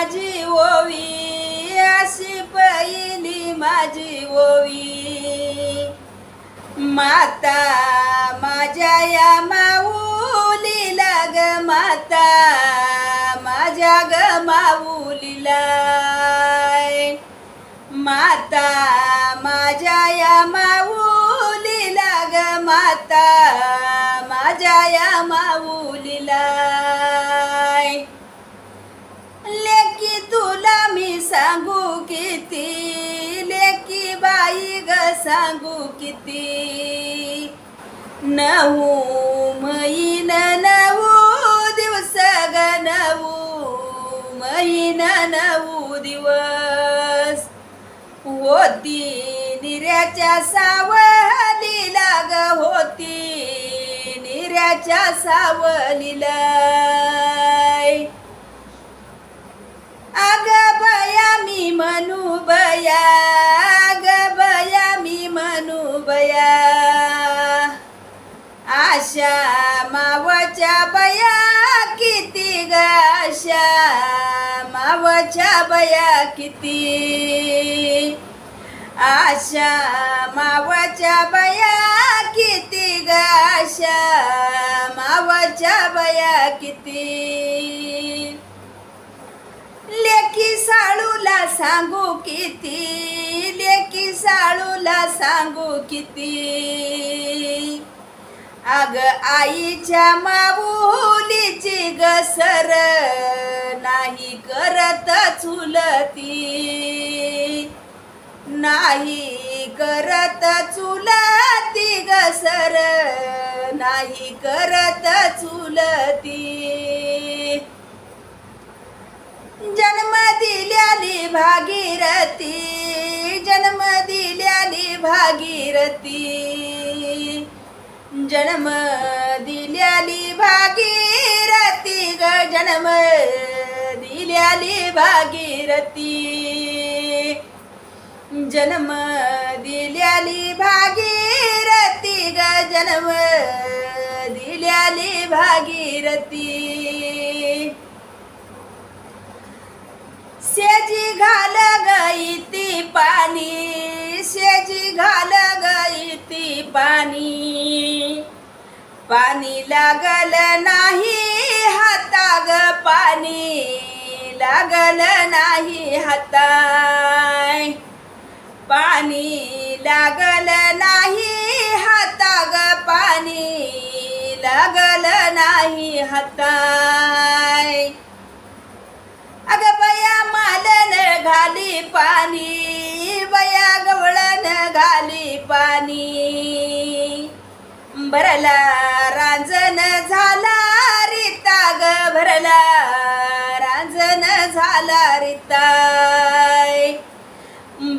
माझी ओवी अशी पहिली माझी ओवी. माता माझ्या या माऊलीला ग माता. सांगू किती? नऊ महिना नऊ दिवस ग नऊ महिना नऊ दिवस. होती निऱ्याच्या सावलीला ग होती निऱ्याच्या सावलीला. मावच्या बया किती? आशा मावच्या बया किती गाशा मावाच्या मावच्या बया किती? लेकी साळूला सांगू किती? लेकी साळूला सांगू किती? अग आईच्या माऊलीची गसर नाही करत चुलती. नाही करत चुलती गसर नाही करत चुलती. जन्म दिल्याली भागीरथी जन्म दिल्याली भागीरथी. जन्म दिल्याली भागीरथी ग जन्म दिल्याली भागीरथी. जन्म दिल्याली भागीरथी ग जन्म दिल्याली भागीरथी. सेजी घाल गई ती पाणी. शेजी घाल गई ती पाणी. पाणी लागल नाही हाता ग पाणी. लागल नाही हाताय पाणी लागल नाही हाता ग पाणी. लागल नाही हाताय अग बया मालन घाली पाणी. भरला रांजन झाला रिता ग भरला. रांजन झाला रिता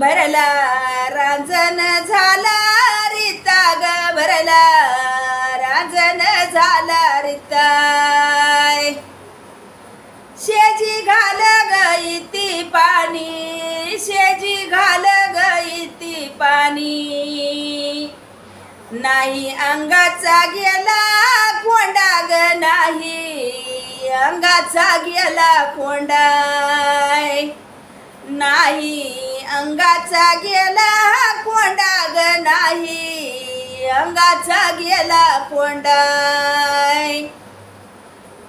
भरला रांजन झाला नाही अंगाचा गेला कोंडा ग नाही. अंगाचा गेला कोंडाय. नाही अंगाचा गेला कोंडा ग नाही. अंगाचा गेला कोंडाय.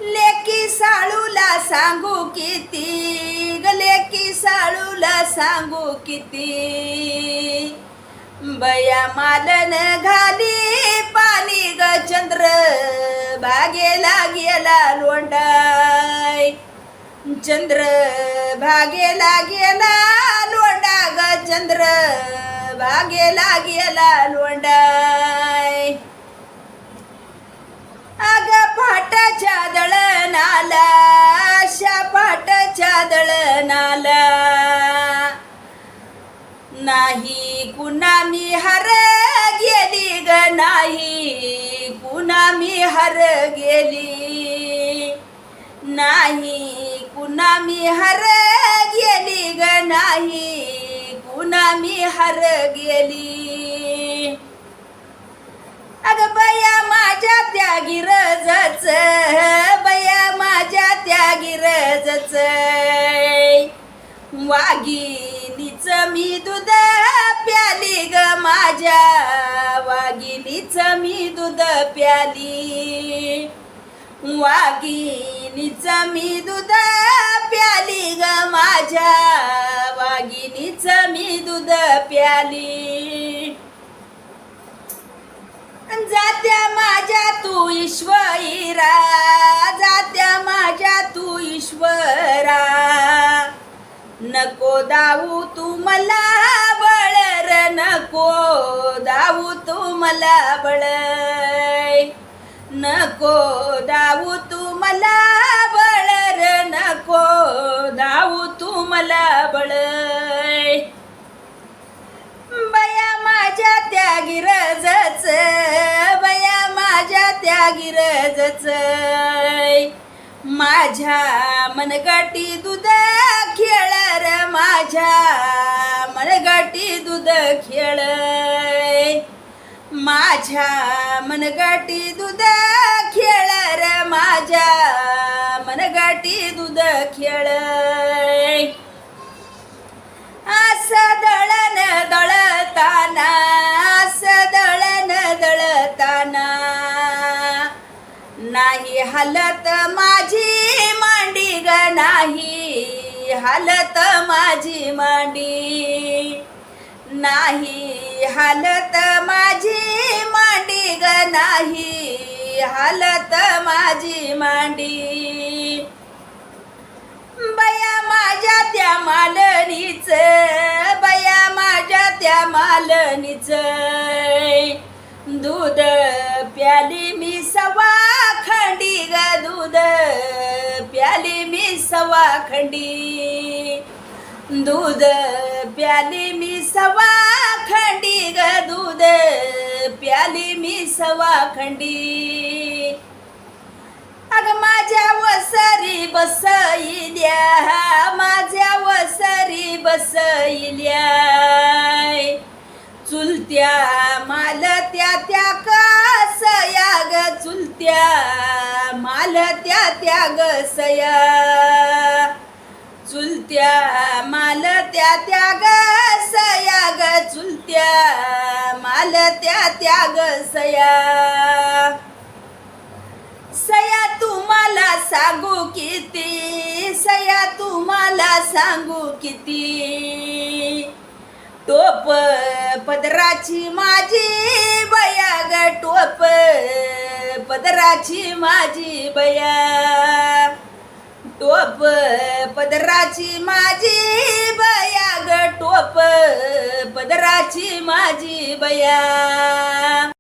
लेकी साळूला सांगू किती? ग लेकी साळूला सांगू किती? बया मालन घाली पाणी ग चंद्र. भागेला गेला लोंडाय चंद्र भागेला गेला लोंडा ग चंद्र. भागेला गेला लोंडाय अग फाटाच्या दळणाला अशा फाटाच्या दळणाला. नाही कुणा मी हर गेली ग नाही कुणा मी हर गेली नाही कुणा मी हर गेली ग नाही कुणा मी हर गेली. अग बया माझ्या त्या गिरजच बया माझ्या त्या गिरजच वाघिनीच मी दूध झाली ग माझ्या वाघिनीच मी दूध प्याली. वाघिनीच मी दूध प्याली ग माझ्या वाघिनीच मी दूध प्याली. जात्या माझ्या तू ईश्वरा जात्या माझ्या तू ईश्वरा. नको दाऊ तू मला नको दाऊ तू मला बळय नको दाऊ तू मला बळ र नको दाऊ तू मला बळय बया माझ्या त्या गिरजच बया माझ्या त्या गिरजच माझ्या मनगटी दुधा खेळ र माझ्या मनगाटी दूध खेळ माझ्या मनगाटी दूध खेळ र. माझ्या मनगाटी दूध खेळ असं दळण दळताना असं दळण दळताना. नाही हालत माझी मांडी ग नाही हालत माझी मांडी. नाही हालत माझी मांडी ग नाही. हालत माझी मांडी. बया माझ्या त्या मालनीच बया माझ्या त्या मालनीच. दूध प्याली मी सवा खंडी ग दूध प्याली मी सवा खंडी. दूध प्याली मी सवा खंडी ग दूध प्याली मी सवा खंडी. अग माझ्या वसरी बसईल्या माझ्या वसरी बसईल्या. चुलत्या माल त्या त्या कसया ग चुलत्या? माल त्या त्या गसया. चुलत्या माल त्या त्याग गसया ग चुलत्या माल त्या त्या सया. सया तुम्हाला सांगू किती? सया तुम्हाला सांगू किती? टोप पदराची माझी बया ग टोप पदराची माझी बया. टोप पदराची माझी बया ग टोप पदराची माझी बया.